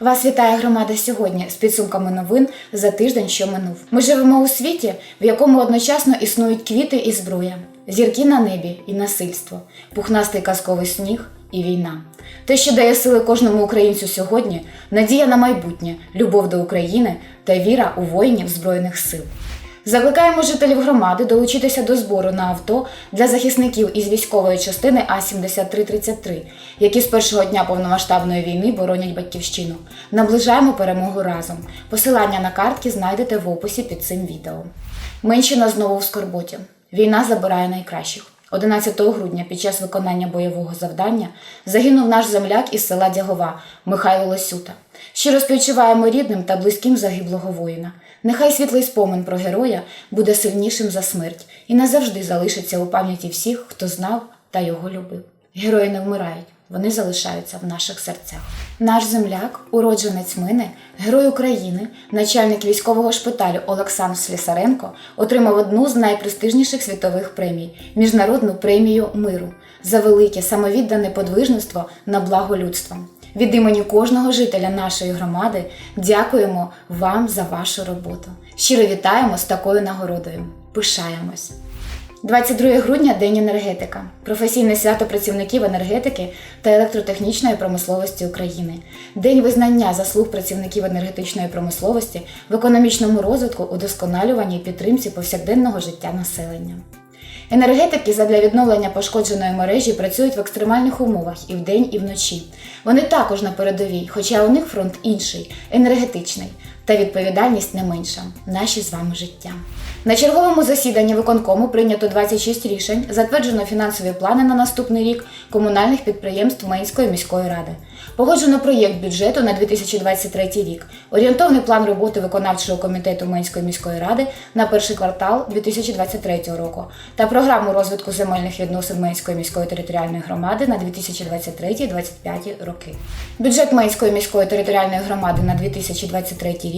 Вас вітає громада сьогодні з підсумками новин за тиждень, що минув. Ми живемо у світі, в якому одночасно існують квіти і зброя, зірки на небі і насильство, пухнастий казковий сніг і війна. Те, що дає сили кожному українцю сьогодні, надія на майбутнє, любов до України та віра у воїнів Збройних сил. Закликаємо жителів громади долучитися до збору на авто для захисників із військової частини А-7333, які з першого дня повномасштабної війни боронять батьківщину. Наближаємо перемогу разом. Посилання на картки знайдете в описі під цим відео. Менщина знову в скорботі. Війна забирає найкращих. 11 грудня під час виконання бойового завдання загинув наш земляк із села Дягова Михайло Лосюта. Щиро співчуваємо рідним та близьким загиблого воїна. Нехай світлий спомин про героя буде сильнішим за смерть і назавжди залишиться у пам'яті всіх, хто знав та його любив. Герої не вмирають, вони залишаються в наших серцях. Наш земляк, уродженець Мини, герой України, начальник військового шпиталю Олександр Слісаренко отримав одну з найпрестижніших світових премій міжнародну премію миру за велике самовіддане подвижництво на благо людства. Від імені кожного жителя нашої громади дякуємо вам за вашу роботу. Щиро вітаємо з такою нагородою. Пишаємось. 22 грудня День енергетика, професійне свято працівників енергетики та електротехнічної промисловості України, День визнання заслуг працівників енергетичної промисловості в економічному розвитку, удосконалюванні і підтримці повсякденного життя населення. Енергетики задля відновлення пошкодженої мережі працюють в екстремальних умовах і вдень, і вночі. Вони також на передовій, хоча у них фронт інший, енергетичний, та відповідальність не менша наші з вами життя. На черговому засіданні виконкому прийнято 26 рішень, затверджено фінансові плани на наступний рік комунальних підприємств Менської міської ради. Погоджено проєкт бюджету на 2023 рік, орієнтовний план роботи виконавчого комітету Менської міської ради на перший квартал 2023 року та програму розвитку земельних відносин Менської міської територіальної громади на 2023-2025 роки. Бюджет Менської міської територіальної громади на 2023 рік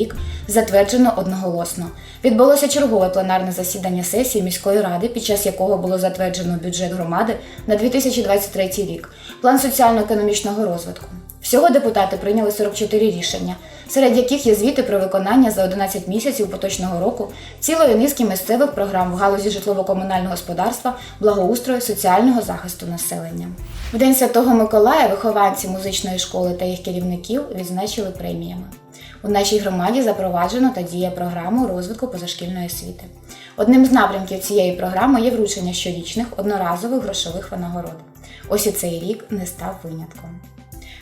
затверджено одноголосно. Відбулося чергове пленарне засідання сесії міської ради, під час якого було затверджено бюджет громади на 2023 рік, план соціально-економічного розвитку. Всього депутати прийняли 44 рішення, серед яких є звіти про виконання за 11 місяців поточного року цілої низки місцевих програм в галузі житлово-комунального господарства, благоустрою, соціального захисту населення. В День Святого Миколая вихованці музичної школи та їх керівників відзначили преміями. У нашій громаді запроваджено та діє програму розвитку позашкільної освіти. Одним з напрямків цієї програми є вручення щорічних одноразових грошових винагород. Ось і цей рік не став винятком.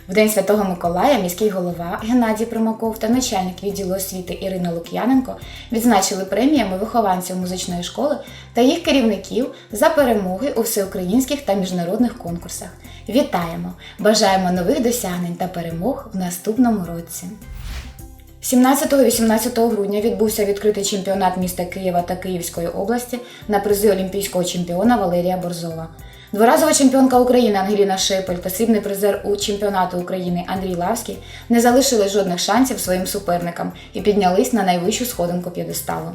В День Святого Миколая міський голова Геннадій Примаков та начальник відділу освіти Ірина Лук'яненко відзначили преміями вихованців музичної школи та їх керівників за перемоги у всеукраїнських та міжнародних конкурсах. Вітаємо! Бажаємо нових досягнень та перемог в наступному році. 17-18 грудня відбувся відкритий чемпіонат міста Києва та Київської області на призи олімпійського чемпіона Валерія Борзова. Дворазова чемпіонка України Ангеліна Шепель та срібний призер у чемпіонату України Андрій Лавський не залишили жодних шансів своїм суперникам і піднялись на найвищу сходинку п'єдесталу.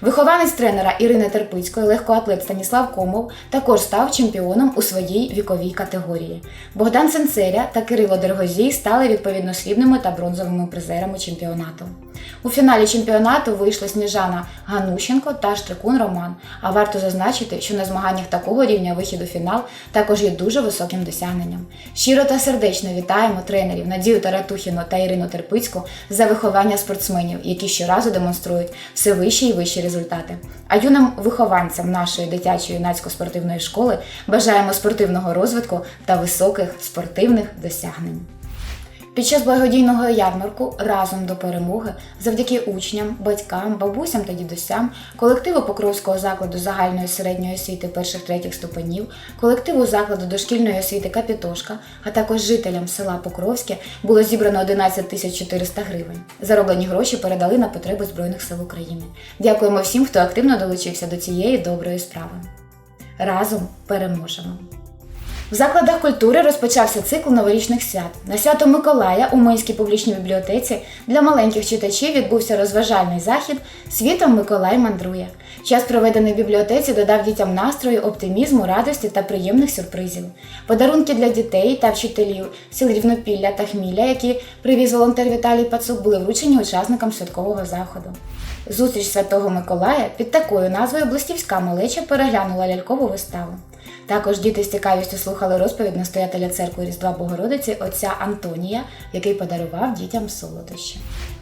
Вихованець тренера Ірини Терпицької, легкоатлет Станіслав Комов, також став чемпіоном у своїй віковій категорії. Богдан Сенцеря та Кирило Дергозій стали відповідно срібними та бронзовими призерами чемпіонату. У фіналі чемпіонату вийшли Сніжана Ганущенко та Штрикун Роман. А варто зазначити, що на змаганнях такого рівня вихід у фінал також є дуже високим досягненням. Щиро та сердечно вітаємо тренерів Надію Таратухіну та Ірину Терпицьку за виховання спортсменів, які щоразу демонструють все вищі і вищі результати. А юним вихованцям нашої дитячої юнацько-спортивної школи бажаємо спортивного розвитку та високих спортивних досягнень. Під час благодійного ярмарку разом до перемоги завдяки учням, батькам, бабусям та дідусям, колективу Покровського закладу загальної середньої освіти перших третіх ступенів, колективу закладу дошкільної освіти Капітошка, а також жителям села Покровське було зібрано 11 тисяч 400 гривень. Зароблені гроші передали на потреби Збройних сил України. Дякуємо всім, хто активно долучився до цієї доброї справи. Разом переможемо! В закладах культури розпочався цикл новорічних свят. На свято Миколая у Минській публічній бібліотеці для маленьких читачів відбувся розважальний захід Світом Миколай мандрує. Час, проведений в бібліотеці, додав дітям настрою, оптимізму, радості та приємних сюрпризів. Подарунки для дітей та вчителів сіл Рівнопілля та Хмілля, які привіз волонтер Віталій Пацук, були вручені учасникам святкового заходу. Зустріч Святого Миколая під такою назвою Блистівська малеча переглянула лялькову виставу. Також діти з цікавістю слухали розповідь настоятеля церкви Різдва Богородиці отця Антонія, який подарував дітям солодощі.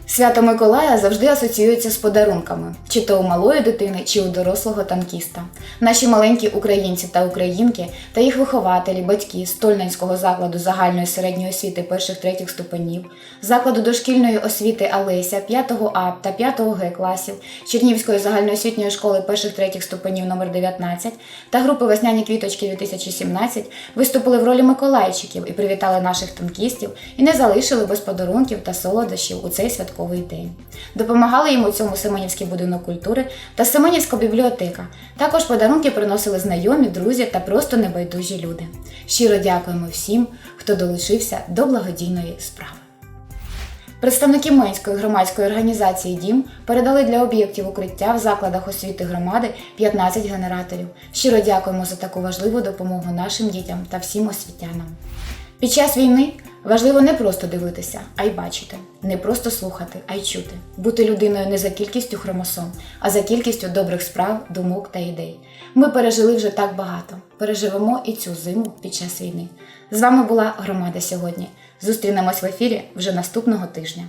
Свято Миколая завжди асоціюється з подарунками, чи то у малої дитини, чи у дорослого танкіста. Наші маленькі українці та українки та їх вихователі, батьки Стольненського закладу загальної середньої освіти перших третіх ступенів, закладу дошкільної освіти Алеся 5 А та 5 Г класів, Чернівської загальноосвітньої школи перших третіх ступенів номер 19 та групи Весняні квіточки 2017 виступили в ролі миколайчиків і привітали наших танкістів і не залишили без подарунків та солодощів у цей святковий день. Допомагали їм у цьому Семенівський будинок культури та Семенівська бібліотека. Також подарунки приносили знайомі, друзі та просто небайдужі люди. Щиро дякуємо всім, хто долучився до благодійної справи. Представники Менської громадської організації Дім передали для об'єктів укриття в закладах освіти громади 15 генераторів. Щиро дякуємо за таку важливу допомогу нашим дітям та всім освітянам. Під час війни важливо не просто дивитися, а й бачити, не просто слухати, а й чути, бути людиною не за кількістю хромосом, а за кількістю добрих справ, думок та ідей. Ми пережили вже так багато. Переживемо і цю зиму під час війни. З вами була громада сьогодні. Зустрінемось в ефірі вже наступного тижня.